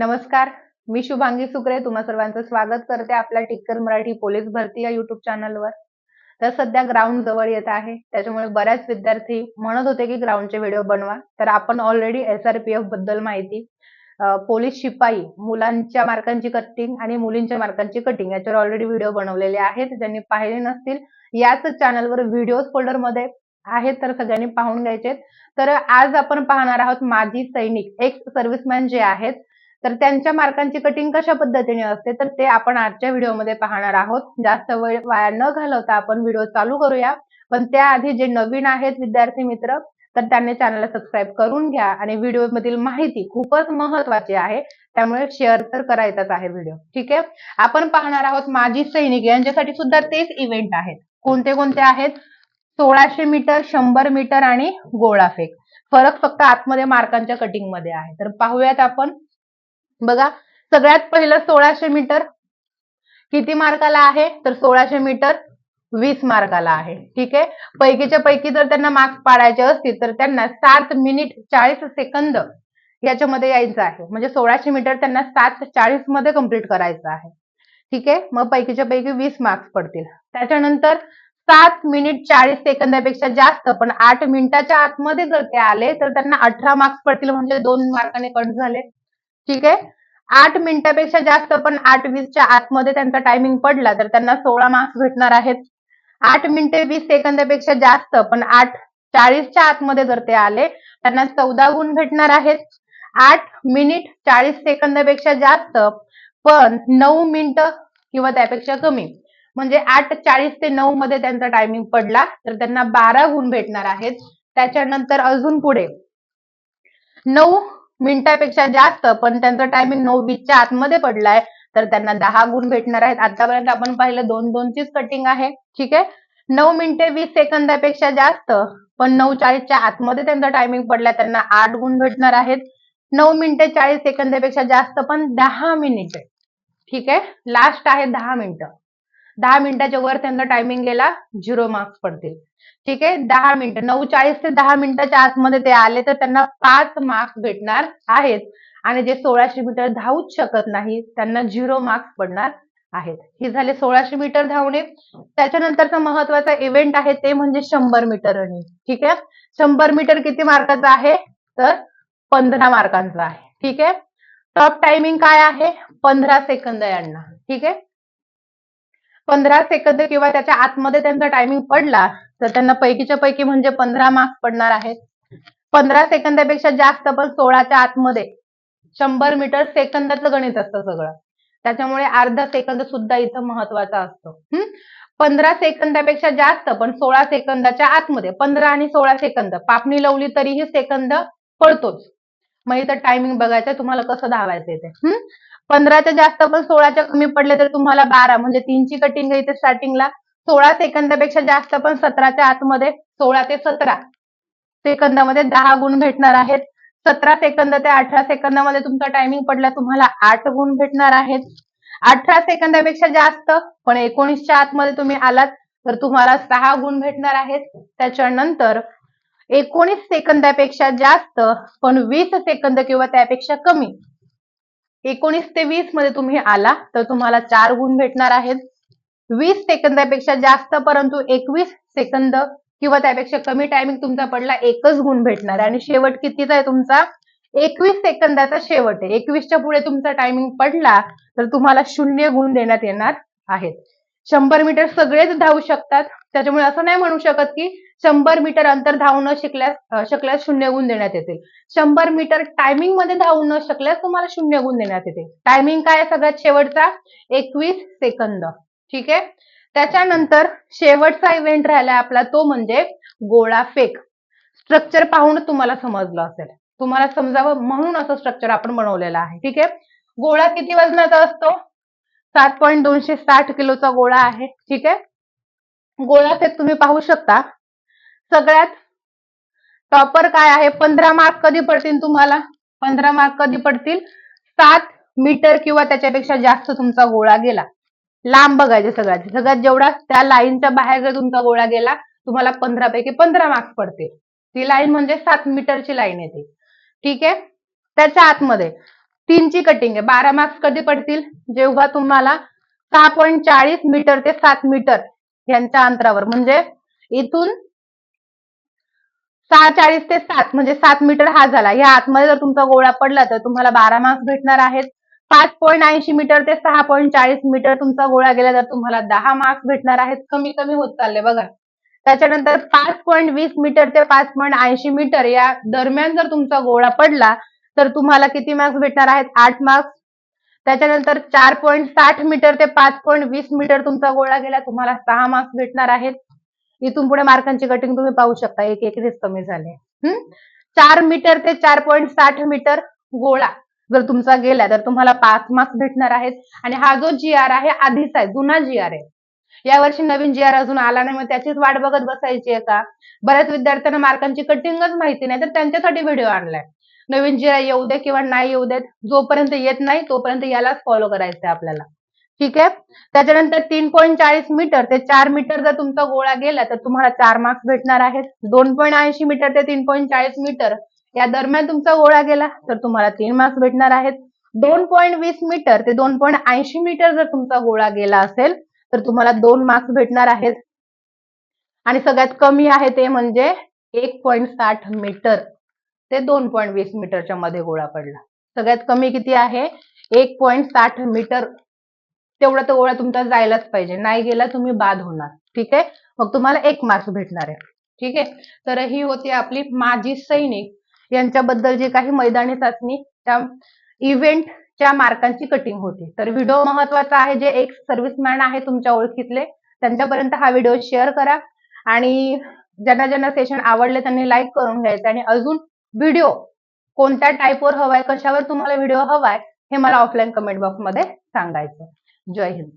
नमस्कार मी शुभांगी सुकरे तुम्हा सर्वांचं स्वागत करते आपल्या टिक्कर मराठी पोलीस भरती या युट्यूब चॅनलवर तर सध्या ग्राउंड जवळ येत आहे त्याच्यामुळे बऱ्याच विद्यार्थी म्हणत होते की ग्राउंडचे व्हिडिओ बनवा. तर आपण ऑलरेडी एस आर पी एफबद्दल माहिती पोलीस शिपाई मुलांच्या मार्कांची कटिंग आणि मुलींच्या मार्कांची कटिंग याच्यावर ऑलरेडी व्हिडिओ बनवलेले आहेत. ज्यांनी पाहिले नसतील याच चॅनलवर व्हिडिओ फोल्डरमध्ये आहेत तर सगळ्यांनी पाहून घ्यायचे तर आज आपण पाहणार आहोत माजी सैनिक एक्स सर्व्हिसमॅन जे आहेत तर त्यांच्या मार्कांची कटिंग कशा पद्धतीने असते तर ते आपण आजच्या व्हिडिओमध्ये पाहणार आहोत. जास्त वेळ वाया न घालवता आपण व्हिडिओ चालू करूया. पण त्याआधी जे नवीन आहेत विद्यार्थी मित्र तर त्यांनी चॅनलला सबस्क्राईब करून घ्या आणि व्हिडिओ मधील माहिती खूपच महत्वाची आहे. त्यामुळे शेअर तर करायचाच आहे व्हिडिओ. ठीक आहे? आपण पाहणार आहोत माजी सैनिक यांच्यासाठी सुद्धा तेच इव्हेंट आहेत. कोणते कोणते आहेत? सोळाशे मीटर शंभर मीटर आणि गोळाफेक फरक फक्त आतमध्ये मार्कांच्या कटिंगमध्ये आहे. तर पाहूयात आपण. बघा सगळ्यात पहिलं सोळाशे मीटर किती मार्काला आहे? तर सोळाशे मीटर वीस मार्काला आहे. ठीक आहे? पैकीच्या पैकी जर त्यांना मार्क्स पाडायचे असतील तर त्यांना सात मिनिट चाळीस सेकंद याच्यामध्ये यायचं आहे. म्हणजे सोळाशे मीटर त्यांना सात चाळीसमध्ये कंप्लीट करायचं आहे. ठीक आहे? मग पैकीच्या पैकी वीस मार्क्स पडतील. त्याच्यानंतर सात मिनिट चाळीस सेकंदापेक्षा जास्त पण आठ मिनिटाच्या आतमध्ये जर ते आले तर त्यांना अठरा मार्क्स पडतील. म्हणजे दोन मार्काने कट झाले. ठीक आहे? आठ मिनिटापेक्षा जास्त पण आठ वीसच्या आतमध्ये त्यांचा टायमिंग पडला तर त्यांना सोळा मार्क्स भेटणार आहेत. आठ मिनिटे वीस सेकंदापेक्षा जास्त पण आठ चाळीसच्या आतमध्ये जर ते आले त्यांना चौदा गुण भेटणार आहेत. आठ मिनिट चाळीस सेकंदापेक्षा जास्त पण नऊ मिनिटं किंवा त्यापेक्षा कमी. म्हणजे आठ चाळीस ते नऊ मध्ये त्यांचा टायमिंग पडला तर त्यांना बारा गुण भेटणार आहेत. त्याच्यानंतर अजून पुढे. नऊ मिनिटापेक्षा जास्त पण त्यांचा टायमिंग नऊ वीसच्या आतमध्ये पडलाय. तर त्यांना दहा गुण भेटणार आहेत. आतापर्यंत आपण पाहिलं दोन दोनचीच कटिंग आहे. ठीक आहे? नऊ मिनिटे वीस सेकंदापेक्षा जास्त पण नऊ चाळीसच्या आतमध्ये त्यांचा टायमिंग पडलाय. त्यांना आठ गुण भेटणार आहेत. नऊ मिनिटे चाळीस सेकंदापेक्षा जास्त पण दहा मिनिटे. ठीक आहे? लास्ट आहे दहा मिनिटं. दहा मिनिटाच्या वर त्यांना टायमिंग गेला झिरो मार्क्स पडतील. ठीक आहे? दहा मिनिटं नऊ चाळीस ते दहा मिनिटाच्या आतमध्ये ते आले तर त्यांना पाच मार्क्स भेटणार आहेत. आणि जे सोळाशे मीटर धावूच शकत नाही त्यांना झिरो मार्क्स पडणार आहेत. हे झाले सोळाशे मीटर धावणे. त्याच्यानंतरचा महत्त्वाचा इव्हेंट आहे ते म्हणजे शंभर मीटर रनिंग ठीक आहे? शंभर मीटर किती मार्काचा आहे? तर पंधरा मार्कांचा आहे. ठीक आहे? टॉप टायमिंग काय आहे? पंधरा सेकंद यांना. ठीक आहे? पंधरा सेकंद किंवा त्याच्या आतमध्ये त्यांचा टायमिंग पडला तर त्यांना पैकीच्या पैकी म्हणजे पंधरा मार्क्स पडणार आहेत. पंधरा सेकंदापेक्षा जास्त पण सोळाच्या आतमध्ये. शंभर मीटर सेकंदाचं गणित असतं सगळं. त्याच्यामुळे अर्धा सेकंद सुद्धा इथं महत्त्वाचा असतो. पंधरा सेकंदापेक्षा जास्त पण सोळा सेकंदाच्या आतमध्ये. पंधरा आणि सोळा सेकंद. पापणी लावली तरीही सेकंद पडतोच मग इथं टायमिंग बघायचं तुम्हाला कसं धावायचं ते पंधराच्या जास्त पण सोळाच्या कमी पडले तर तुम्हाला बारा म्हणजे तीनची कटिंग इथे स्टार्टिंगला सोळा सेकंदापेक्षा जास्त पण सतराच्या आतमध्ये सोळा ते सतरा सेकंदामध्ये दहा गुण भेटणार आहेत. सतरा सेकंद ते अठरा सेकंदामध्ये तुमचा टायमिंग पडला तुम्हाला आठ गुण भेटणार आहेत. अठरा सेकंदापेक्षा जास्त पण एकोणीसच्या आतमध्ये तुम्ही आलात तर तुम्हाला सहा गुण भेटणार आहेत. त्याच्यानंतर एकोणीस सेकंदापेक्षा जास्त पण वीस सेकंद किंवा त्यापेक्षा कमी एकोणीस ते वीसमध्ये तुम्ही आला तर तुम्हाला चार गुण भेटणार आहेत. वीस सेकंदापेक्षा जास्त परंतु एकवीस सेकंद किंवा त्यापेक्षा कमी टायमिंग तुमचा पडला एकच गुण भेटणार आहे. आणि शेवट कितीचा आहे तुमचा? एकवीस सेकंदाचा शेवट आहे. एकवीसच्या पुढे तुमचा टायमिंग पडला तर तुम्हाला शून्य गुण देण्यात येणार आहेत. शंभर मीटर सगळेच धावू शकतात. त्याच्यामुळे असं नाही म्हणू शकत की शंभर मीटर अंतर धावू न शिकल्यास शकल्यास शून्य गुण देण्यात येतील. शंभर मीटर टायमिंगमध्ये धावू न शकल्यास तुम्हाला शून्य गुण देण्यात येते टायमिंग काय सगळ्यात शेवटचा? एकवीस सेकंद. ठीक आहे? त्याच्यानंतर शेवटचा इव्हेंट राहिला आपला तो म्हणजे गोळा फेक. स्ट्रक्चर पाहून तुम्हाला समजलं असेल. तुम्हाला समजावं म्हणून असं स्ट्रक्चर आपण बनवलेलं आहे. ठीक आहे? गोळा किती वजनाचा असतो? सात पॉईंट दोनशे साठ किलोचा गोळा आहे. ठीक आहे? गोळा फेक तुम्ही पाहू शकता. सगळ्यात टॉपर काय आहे? पंधरा मार्क कधी पडतील तुम्हाला? पंधरा मार्क कधी पडतील? सात मीटर किंवा त्याच्यापेक्षा जास्त तुमचा गोळा गेला. लांब बघायचे सगळ्यात. सगळ्यात जेवढा त्या लाईनच्या बाहेर जर तुमचा गोळा गेला तुम्हाला पंधरा पैकी पंधरा मार्क्स पडतील. ती लाईन म्हणजे सात मीटरची लाईन येते ठीक आहे? त्याच्या आतमध्ये तीनची कटिंग आहे. बारा मार्क्स कधी पडतील? जेव्हा तुम्हाला सहा पॉईंट चाळीस मीटर ते सात मीटर यांच्या अंतरावर. म्हणजे इथून सहा चाळीस ते सात म्हणजे सात मीटर हा झाला. या आतमध्ये जर तुमचा गोळा पडला तर तुम्हाला बारा मार्क्स भेटणार आहेत. पाच पॉईंट ऐंशी मीटर ते सहा पॉईंट चाळीस मीटर तुमचा गोळा गेला तर तुम्हाला दहा मार्क्स भेटणार आहेत. कमी कमी होत चालले बघा. त्याच्यानंतर पाच पॉईंट वीस मीटर ते पाच पॉईंट ऐंशी मीटर या दरम्यान जर तुमचा गोळा पडला तर तुम्हाला किती मार्क्स भेटणार आहेत? आठ मार्क्स त्याच्यानंतर चार पॉईंट साठ मीटर ते पाच पॉईंट वीस मीटर तुमचा गोळा गेला तुम्हाला सहा मार्क्स भेटणार आहेत. इथून पुढे मार्कांची कटिंग तुम्ही पाहू शकता. एक एकच कमी झाले. हम्म? चार मीटर ते चार पॉईंट साठ मीटर गोळा जर तुमचा गेला तर तुम्हाला पाच मार्क्स भेटणार आहेत. आणि हा जो जी आर आहे आधीच आहे जुना जी आर आहे. यावर्षी नवीन जी आर अजून आला नाही मग त्याचीच वाट बघत बसायची आहे का? बऱ्याच विद्यार्थ्यांना मार्कांची कटिंगच माहिती नाही तर त्यांच्यासाठी व्हिडिओ आणलाय. नवीन जे येऊ दे किंवा नाही येऊ देत जोपर्यंत येत नाही तोपर्यंत यालाच फॉलो करायचं आहे आपल्याला. ठीक आहे? त्याच्यानंतर तीन पॉईंट चाळीस मीटर ते चार मीटर जर तुमचा गोळा गेला तर तुम्हाला चार मार्क्स भेटणार आहेत. दोन पॉईंट ऐंशी मीटर ते तीन पॉईंट चाळीस मीटर या दरम्यान तुमचा गोळा गेला तर तुम्हाला तीन मार्क्स भेटणार आहेत. दोन पॉईंट वीस मीटर ते दोन पॉईंट ऐंशी मीटर जर तुमचा गोळा गेला असेल तर तुम्हाला दोन मार्क्स भेटणार आहेत. आणि सगळ्यात कमी आहे ते म्हणजे एक पॉईंट साठ मीटर ते दोन पॉईंट वीस मीटरच्या मध्ये गोळा पडला. सगळ्यात कमी किती आहे? एक पॉईंट साठ मीटर. तेवढा तो गोळा तुमचा जायलाच पाहिजे. नाही गेला तुम्ही बाद होणार. ठीक आहे? मग तुम्हाला एक मार्क्स भेटणार आहे. ठीक आहे? तर ही होती आपली माजी सैनिक. यांच्याबद्दल जी काही मैदानी चाचणी त्या इव्हेंटच्या मार्कांची कटिंग होती. तर व्हिडिओ महत्त्वाचा आहे जे एक सर्व्हिसमॅन आहे तुमच्या ओळखीतले. त्यांच्यापर्यंत हा व्हिडिओ शेअर करा. आणि ज्यांना ज्यांना सेशन आवडले त्यांनी लाईक करून घ्यायचं. आणि अजून व्हिडिओ कोणत्या टाईपवर हवाय कशावर तुम्हाला व्हिडिओ हवाय हे मला ऑफलाईन कमेंट बॉक्समध्ये सांगायचं जय हिंद.